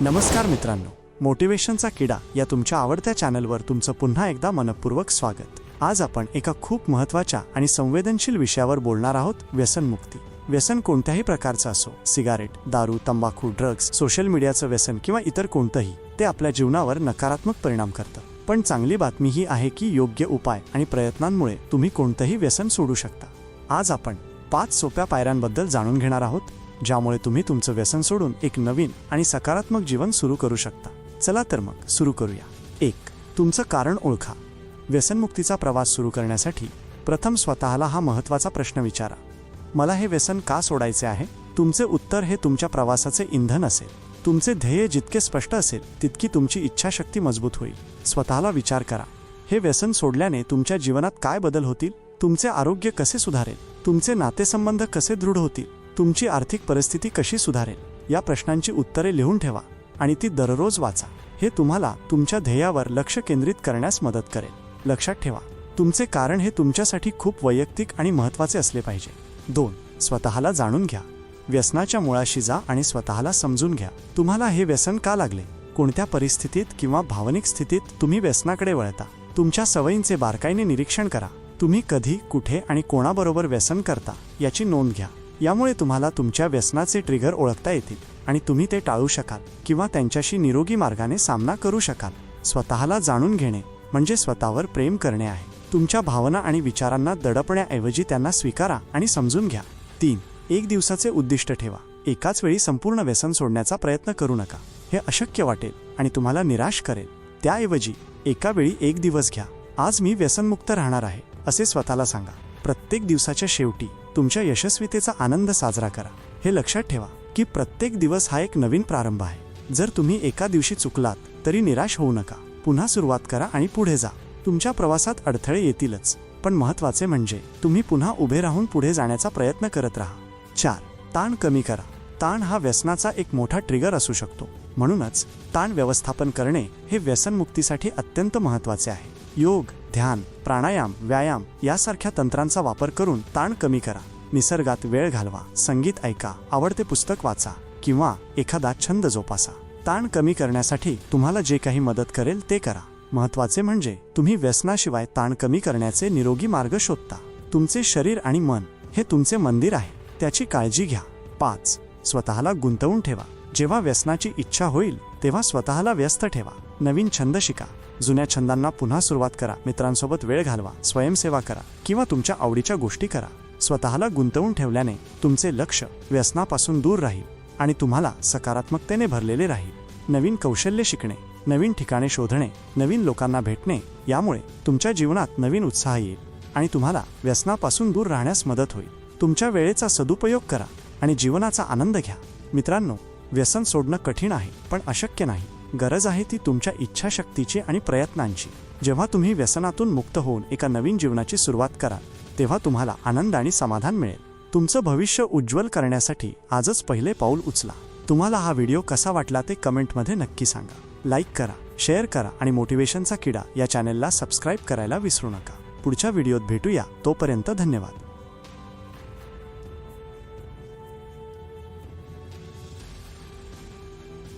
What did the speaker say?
नमस्कार मित्रांनो मोटिवेशनचा किडा या तुमच्या आवडत्या चॅनलवर तुमचं पुन्हा एकदा मनपूर्वक स्वागत. आज आपण एका खूप महत्त्वाच्या आणि संवेदनशील विषयावर बोलणार आहोत व्यसनमुक्ती व्यसन कोणत्याही प्रकारचं असो सिगारेट दारू तंबाखू ड्रग्ज सोशल मीडियाचं व्यसन किंवा इतर कोणतंही ते आपल्या जीवनावर नकारात्मक परिणाम करतं. पण चांगली बातमी ही आहे की योग्य उपाय आणि प्रयत्नांमुळे तुम्ही कोणतंही व्यसन सोडू शकता. आज आपण पाच सोप्या पायऱ्यांबद्दल जाणून घेणार आहोत ज्यामुळे तुम्ही तुमचं व्यसन सोडून एक नवीन आणि सकारात्मक जीवन सुरू करू शकता. चला तर मग सुरू करूया. एक तुमचं कारण ओळखा. व्यसनमुक्तीचा प्रवास सुरू करण्यासाठी प्रथम स्वतःला हा महत्त्वाचा प्रश्न विचारा. मला हे व्यसन का सोडायचे आहे? तुमचे उत्तर हे तुमच्या प्रवासाचे इंधन असेल. तुमचे ध्येय जितके स्पष्ट असेल तितकी तुमची इच्छाशक्ती मजबूत होईल. स्वतःला विचार करा. हे व्यसन सोडल्याने तुमच्या जीवनात काय बदल होतील? तुमचे आरोग्य कसे सुधारेल? तुमचे नातेसंबंध कसे दृढ होतील? तुमची आर्थिक परिस्थिती कशी सुधारेल या प्रश्नांची उत्तरे लिहून ठेवा आणि ती दररोज वाचा. हे तुम्हाला तुमच्या ध्येयावर लक्ष केंद्रित करण्यास मदत करेल. लक्षात ठेवा तुमचे कारण हे तुमच्यासाठी खूप वैयक्तिक आणि महत्त्वाचे असले पाहिजे. दोन स्वतःला जाणून घ्या. व्यसनाच्या मुळाशी जा आणि स्वतःला समजून घ्या. तुम्हाला हे व्यसन का लागले? कोणत्या परिस्थितीत किंवा भावनिक स्थितीत तुम्ही व्यसनाकडे वळता? तुमच्या सवयींचे बारकाईने निरीक्षण करा. तुम्ही कधी कुठे आणि कोणाबरोबर व्यसन करता याची नोंद घ्या. यामुळे तुम्हाला तुमच्या व्यसनाचे ट्रिगर ओळखता येतील आणि तुम्ही ते टाळू शकाल किंवा त्यांच्याशी निरोगी मार्गाने सामना करू शकाल. स्वतःला जाणून घेणे म्हणजे स्वतःवर प्रेम करणे आहे. तुमच्या भावना आणि विचारांना दडपण्याऐवजी त्यांना स्वीकारा आणि समजून घ्या. तीन एक दिवसाचे उद्दिष्ट ठेवा. एकाच वेळी संपूर्ण व्यसन सोडण्याचा प्रयत्न करू नका. हे अशक्य वाटेल आणि तुम्हाला निराश करेल. त्याऐवजी एका वेळी एक दिवस घ्या. आज मी व्यसनमुक्त राहणार आहे असे स्वतःला सांगा. प्रत्येक दिवसाच्या शेवटी तुमच्या यशस्वीतेचा आनंद साजरा करा. हे लक्षात ठेवा की प्रत्येक दिवस हा एक नवीन प्रारंभ आहे. जर तुम्ही एका दिवशी चुकलात तरी निराश होऊ नका. पुन्हा सुरुवात करा आणि पुढे जा. तुमच्या प्रवासात अडथळे येतीलच. पण महत्त्वाचे म्हणजे तुम्ही पुन्हा उभे राहून पुढे जाण्याचा प्रयत्न करत राहा. चार ताण कमी करा. ताण हा व्यसनाचा एक मोठा ट्रिगर असू शकतो. म्हणूनच ताण व्यवस्थापन करणे हे व्यसनमुक्तीसाठी अत्यंत महत्त्वाचे आहे. योग ध्यान प्राणायाम व्यायाम यासारख्या तंत्रांचा वापर करून ताण कमी करा. निसर्गात वेळ घालवा. संगीत ऐका आवडते पुस्तक वाचा किंवा एखादा छंद जोपासा. ताण कमी करण्यासाठी तुम्हाला जे काही मदत करेल ते करा. महत्त्वाचे म्हणजे तुम्ही व्यसनाशिवाय ताण कमी करण्याचे निरोगी मार्ग शोधता. तुमचे शरीर आणि मन हे तुमचे मंदिर आहे. त्याची काळजी घ्या. पाच स्वतःला गुंतवून ठेवा. जेव्हा व्यसनाची इच्छा होईल तेव्हा स्वतःला व्यस्त ठेवा. नवीन छंद शिका. जुन्या छंदांना पुन्हा सुरुवात करा. मित्रांसोबत वेळ घालवा. स्वयंसेवा करा किंवा तुमच्या आवडीच्या गोष्टी करा. स्वतःला गुंतवून ठेवल्याने तुमचे लक्ष व्यसनापासून दूर राहील आणि तुम्हाला सकारात्मकतेने भरलेले राहील. नवीन कौशल्य शिकणे नवीन ठिकाणे शोधणे नवीन लोकांना भेटणे यामुळे तुमच्या जीवनात नवीन उत्साह येईल आणि तुम्हाला व्यसनापासून दूर राहण्यास मदत होईल. तुमच्या वेळेचा सदुपयोग करा आणि जीवनाचा आनंद घ्या. मित्रांनो व्यसन सोडणं कठीण आहे पण अशक्य नाही. गरज आहे ती तुमच्या इच्छाशक्तीची आणि प्रयत्नांची. जेव्हा तुम्ही व्यसनातून मुक्त होऊन एका नवीन जीवनाची सुरुवात करा तेव्हा तुम्हाला आनंद आणि समाधान मिळेल. तुमचं भविष्य उज्ज्वल करण्यासाठी आजच पहिले पाऊल उचला. तुम्हाला हा व्हिडिओ कसा वाटला ते कमेंटमध्ये नक्की सांगा. लाईक करा शेअर करा आणि मोटिवेशनचा किडा या चॅनेलला सबस्क्राईब करायला विसरू नका. पुढच्या व्हिडिओत भेटूया. तोपर्यंत धन्यवाद.